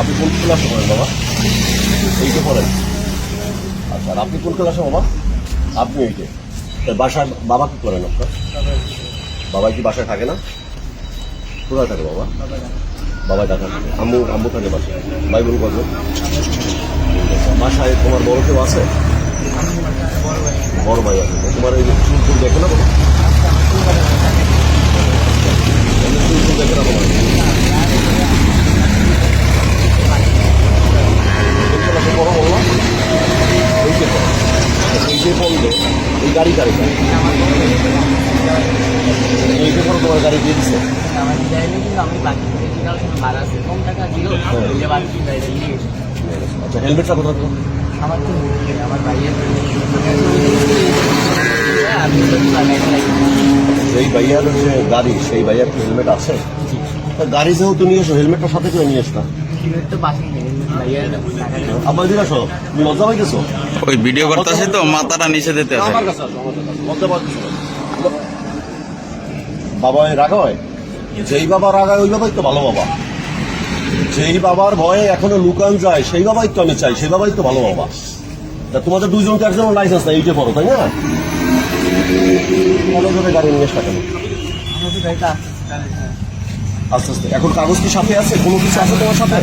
আপনি কোন ক্লাসে পড়েন বাবা? এইটে পড়েন। আচ্ছা আপনি কোন ক্লাসে বাবা? আপনি এইটে। বাসায় বাবা কি করেন আপনার? বাবা কি বাসায় থাকে না? কোথায় থাকে বাবা? বাবা ঢাকা থাকে। আম্মু আম্মু থাকে বাসায়। ভাই বোন করবে বাসায় তোমার বড় কেউ আছে? বড় ভাই আছে। তোমার এই চুল ফুল দেখে না বাবা? চুল ফুল দেখে না বাবা কোন ক্লাসে পড়ো বললাম এইটে পড়ো এইটে পড়লে এই গাড়ি গাড়ি এইটে পড়ো তোমার গাড়ি দিয়ে দিচ্ছে আমার যাইনি কিন্তু আমি বাকি ফিজিক্যাল কোনো ভাড়া আছে কম আচ্ছা হেলমেটটা কোথায় তোমার? আমি তো লাগাইতে লাগি যেই ভাইয়ার যে গাড়ি, সেই ভাইয়ার হেলমেট আছে? গাড়ি যেহেতু নিয়ে এসো, হেলমেটটা সাথে করে নিয়ে এসো আসো তুমি লজ্জা পাইতেছো? ওই ভিডিও করতেছে তো মাথাটা নিচে দিতে হবে আমার কাছে আসো, আমার কাছে আসো। লজ্জা পাইতেছো? বাবা রাগা হয়? যেই বাবা রাগায় ওই বাবাই তো ভালো বাবা। যেই বাবার ভয়ে এখনও লুকান যায় সেই বাবাই তো আমি চাই সেই বাবাই তো ভালো বাবা। তা তোমাদের দুজন তো একজন লাইসেন্স নাই এইটে পড়ো তাই না? গাড়ি নিয়ে এসো কেন? আস্তে আস্তে। এখন কাগজ কি সাথে আছে? কোনো কিছু আছে তোমার সাথে?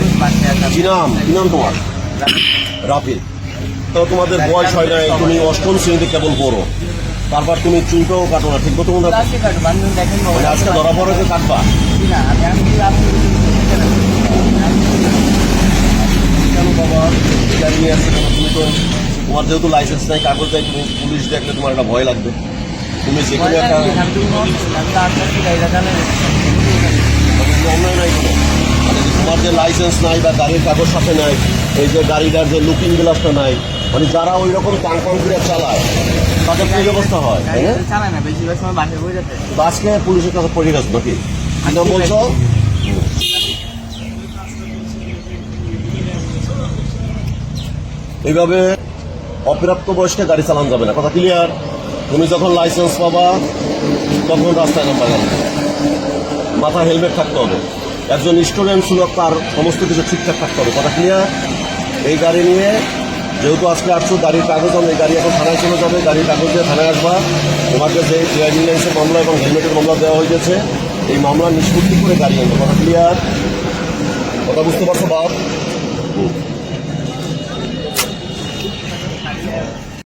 কি নাম? কি নাম তোমার? রাফিল। তো তোমাদের বয়স হয় নাই তুমি অষ্টম শ্রেণীতে কেবল পড়ো? তারপর তুমি চুলটাও কাটো না ঠিক মতো মনে আজকে ধরা পড়ে যে কাটবা? কেন বাবা? গাড়ি নিয়ে আসছে তুমি তো তোমার যেহেতু লাইসেন্স নাই কাগজ নাই তুমি পুলিশ দেখলে তোমার একটা ভয় লাগবে। তুমি যেখানে একটা অন্যায় নাই কোনো তোমার যে লাইসেন্স নাই বা গাড়ির কাগজ সাথে নাই এই যে গাড়িটার যে লুকিং গ্লাসটা নাই মানে যারা ওই রকম টাং টাং করে চালায় তাদের কি ব্যবস্থা হয় তাই না? চালাই না বেশিরভাগ সময় বাসে বই যেতে তো আজকে পুলিশের কাছে পড়ে গেছো নাকি? বলছো? এইভাবে অপ্রাপ্ত বয়স্কে গাড়ি চালানো যাবে না। কথা ক্লিয়ার তুমি যখন লাইসেন্স পাবা তখন রাস্তায় নাম্বার গেল মাথা হেলমেট থাকতে হবে। একজন স্টুডেন্ট ছিল, তার সমস্ত কিছু ঠিকঠাক থাকতে হবে। কথা ক্লিয়ার এই গাড়ি নিয়ে, যেহেতু আজকে আসছো, গাড়ির কাগজ এই গাড়ি এখন থানায় চলে যাবে। গাড়ির কাগজ দিয়ে থানায় আসবা। তোমাকে যে ড্রাইভিং লাইসেন্সের মামলা এবং হেলমেটের মামলা দেওয়া হয়ে গেছে, এই মামলা নিষ্পত্তি করে গাড়ি আনবে। কথা ক্লিয়ার কথা বুঝতে পারছ, বাপ?